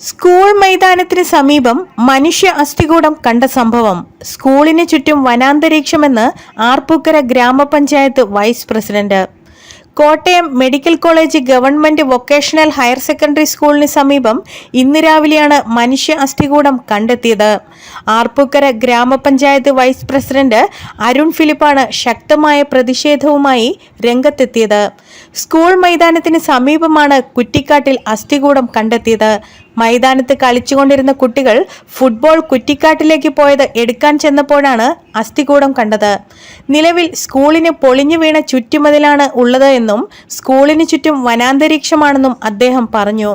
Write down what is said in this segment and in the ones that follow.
School മൈതാനത്തിന് സമീപം മനുഷ്യ അസ്ഥികൂടം കണ്ട സംഭവം. സ്കൂളിന് ചുറ്റും വനാന്തരീക്ഷമെന്ന് ആർപ്പൂക്കര ഗ്രാമപഞ്ചായത്ത് vice president. Kottayam medical college government vocational higher secondary സ്കൂളിന് സമീപം ഇന്ന് രാവിലെയാണ് മനുഷ്യ അസ്ഥികൂടം കണ്ടെത്തിയത്. ആർപ്പൂക്കര ഗ്രാമപഞ്ചായത്ത് വൈസ് പ്രസിഡന്റ് അരുൺ ഫിലിപ്പാണ് ശക്തമായ പ്രതിഷേധവുമായി രംഗത്തെത്തിയത്. സ്കൂൾ മൈതാനത്തിന് സമീപമാണ് കുറ്റിക്കാട്ടിൽ അസ്ഥികൂടം കണ്ടെത്തിയത്. മൈതാനത്ത് കളിച്ചുകൊണ്ടിരുന്ന കുട്ടികൾ ഫുട്ബോൾ കുറ്റിക്കാട്ടിലേക്ക് പോയത് എടുക്കാൻ ചെന്നപ്പോഴാണ് അസ്ഥികൂടം കണ്ടത്. നിലവിൽ സ്കൂളിന് പൊളിഞ്ഞു വീണ ചുറ്റുമതിലാണ് ഉള്ളത് എന്നും സ്കൂളിന് ചുറ്റും വനാന്തരീക്ഷമാണെന്നും അദ്ദേഹം പറഞ്ഞു.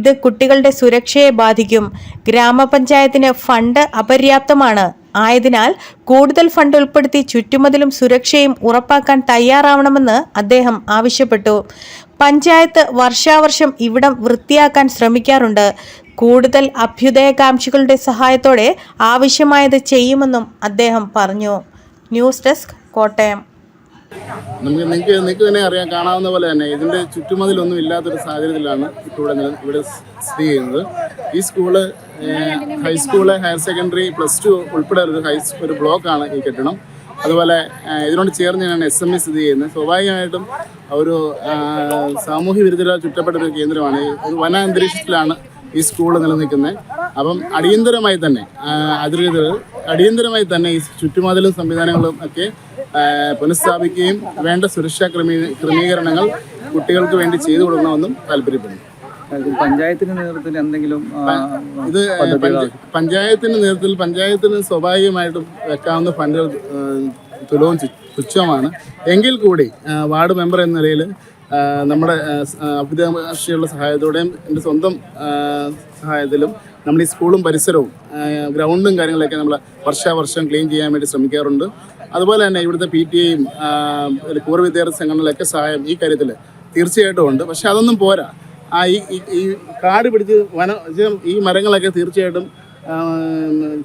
ഇത് കുട്ടികളുടെ സുരക്ഷയെ ബാധിക്കും. ഗ്രാമപഞ്ചായത്തിന് ഫണ്ട് അപര്യാപ്തമാണ്. ആയതിനാൽ കൂടുതൽ ഫണ്ട് ഉൾപ്പെടുത്തി ചുറ്റുമതിലും സുരക്ഷയും ഉറപ്പാക്കാൻ തയ്യാറാവണമെന്ന് അദ്ദേഹം ആവശ്യപ്പെട്ടു. പഞ്ചായത്ത് വർഷാവർഷം ഇവിടം വൃത്തിയാക്കാൻ ശ്രമിക്കാറുണ്ട്. കൂടുതൽ അഭ്യുദയകാംക്ഷികളുടെ സഹായത്തോടെ ആവശ്യമായത് ചെയ്യുമെന്നും അദ്ദേഹം പറഞ്ഞു. News desk Kottayam. നമുക്ക് നിങ്ങൾക്ക് നിങ്ങൾക്ക് തന്നെ അറിയാം കാണാവുന്ന പോലെ തന്നെ ഇതിന്റെ ചുറ്റുമതിലൊന്നും ഇല്ലാത്തൊരു സാഹചര്യത്തിലാണ് ഇപ്പോൾ ഇവിടെ ഇവിടെ സ്ഥിതി ചെയ്യുന്നത്. ഈ school high school higher secondary plus two ഉൾപ്പെടെ ഒരു ഹൈ ഒരു ബ്ലോക്കാണ് ഈ കെട്ടിടം. അതുപോലെ ഇതിനോട് ചേർന്ന് തന്നെയാണ് എസ് എം ഇ സ്ഥിതി ചെയ്യുന്നത്. സ്വാഭാവികമായിട്ടും ഒരു സാമൂഹ്യ വിരുദ്ധരാൽ ചുറ്റപ്പെട്ട ഒരു കേന്ദ്രമാണ്. ഒരു വന അന്തരീക്ഷത്തിലാണ് ഈ സ്കൂൾ നിലനിൽക്കുന്നത്. അപ്പം അടിയന്തരമായി തന്നെ അതിരുകൾ അടിയന്തരമായി തന്നെ ഈ ചുറ്റുമതിലും സംവിധാനങ്ങളും ഒക്കെ പുനഃസ്ഥാപിക്കുകയും വേണ്ട സുരക്ഷാ ക്രമീ ക്രമീകരണങ്ങൾ കുട്ടികൾക്ക് വേണ്ടി ചെയ്തു കൊടുക്കണമെന്നും താല്പര്യപ്പെടുന്നു. പഞ്ചായത്തിന്റെ നേതൃത്വത്തിൽ എന്തെങ്കിലും ഇത് പഞ്ചായത്തിന്റെ നേതൃത്വത്തിൽ പഞ്ചായത്തിന് സ്വാഭാവികമായിട്ടും വെക്കാവുന്ന ഫണ്ടുകൾ തുലവും തുച്ഛമാണ്. എങ്കിൽ കൂടി വാർഡ് മെമ്പർ എന്ന നിലയിൽ നമ്മുടെ അഭ്യുദയകാംക്ഷികളുടെ സഹായത്തോടെയും എന്റെ സ്വന്തം സഹായത്തിലും നമ്മൾ ഈ സ്കൂളും പരിസരവും ഗ്രൗണ്ടും കാര്യങ്ങളൊക്കെ നമ്മൾ വർഷാവർഷം ക്ലീൻ ചെയ്യാൻ വേണ്ടി ശ്രമിക്കാറുണ്ട്. അതുപോലെ തന്നെ ഇവിടുത്തെ പി ടി എയും പൂർവ വിദ്യാർത്ഥി സംഘടനകളൊക്കെ സഹായം ഈ കാര്യത്തിൽ തീർച്ചയായിട്ടും ഉണ്ട്. പക്ഷെ അതൊന്നും പോരാ. ആ ഈ ഈ- കാട് പിടിച്ച് വന ഈ മരങ്ങളൊക്കെ തീർച്ചയായിട്ടും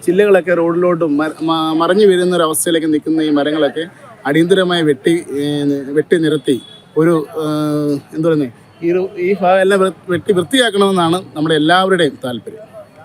ചില്ലകളൊക്കെ റോഡിലോട്ടും മറഞ്ഞു വീഴുന്ന ഒരു അവസ്ഥയിലേക്ക് നിൽക്കുന്ന ഈ മരങ്ങളൊക്കെ അടിയന്തരമായി വെട്ടി വെട്ടി നിരത്തി ഒരു എന്താ പറയുന്നത് ഈ ഈ ഭാഗം എല്ലാം വെട്ടി വൃത്തിയാക്കണമെന്നാണ് നമ്മുടെ എല്ലാവരുടെയും താല്പര്യം.